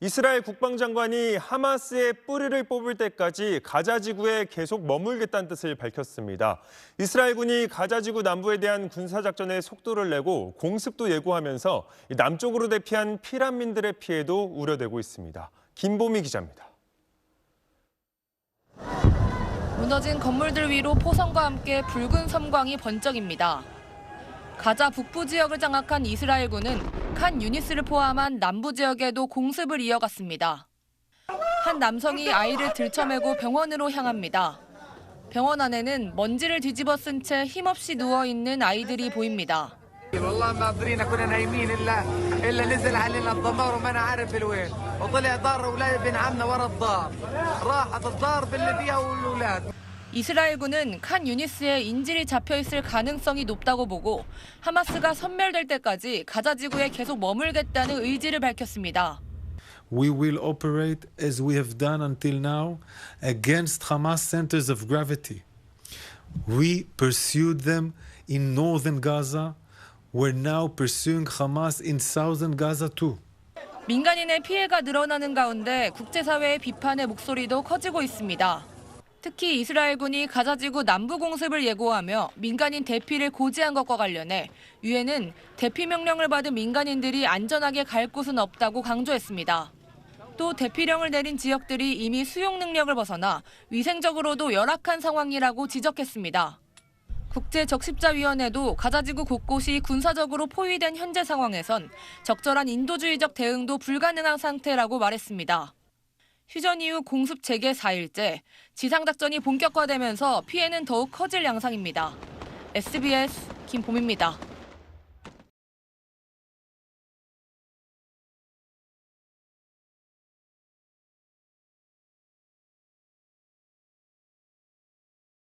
이스라엘 국방장관이 하마스의 뿌리를 뽑을 때까지 가자 지구에 계속 머물겠다는 뜻을 밝혔습니다. 이스라엘군이 가자 지구 남부에 대한 군사 작전에 속도를 내고 공습도 예고하면서 남쪽으로 대피한 피난민들의 피해도 우려되고 있습니다. 김보미 기자입니다. 무너진 건물들 위로 포성과 함께 붉은 섬광이 번쩍입니다. 가자 북부 지역을 장악한 이스라엘군은 칸 유니스를 포함한 남부 지역에도 공습을 이어갔습니다. 한 남성이 아이를 들쳐매고 병원으로 향합니다. 병원 안에는 먼지를 뒤집어 쓴 채 힘없이 누워 있는 아이들이 보입니다. والله ما قدرينا كنا نايمين الا الا نزل علينا الدمار وما انا عارف الوين وطلع دار اولاد بن عمنا ورا الدار راحت الدار باللي فيها والاولاد 이스라엘군은 칸 유니스에 인질이 잡혀 있을 가능성이 높다고 보고 하마스가 섬멸될 때까지 가자 지구에 계속 머물겠다는 의지를 밝혔습니다. we will operate as we have done until now against Hamas centers of gravity. We pursued them in northern Gaza. We're now pursuing Hamas in southern Gaza too. 민간인의 피해가 늘어나는 가운데 국제사회의 비판의 목소리도 커지고 있습니다. 특히 이스라엘군이 가자지구 남부 공습을 예고하며 민간인 대피를 고지한 것과 관련해 유엔은 대피 명령을 받은 민간인들이 안전하게 갈 곳은 없다고 강조했습니다. 또 대피령을 내린 지역들이 이미 수용 능력을 벗어나 위생적으로도 열악한 상황이라고 지적했습니다. 국제적십자위원회도 가자지구 곳곳이 군사적으로 포위된 현재 상황에선 적절한 인도주의적 대응도 불가능한 상태라고 말했습니다. 휴전 이후 공습 재개 4일째, 지상작전이 본격화되면서 피해는 더욱 커질 양상입니다. SBS 김봄입니다.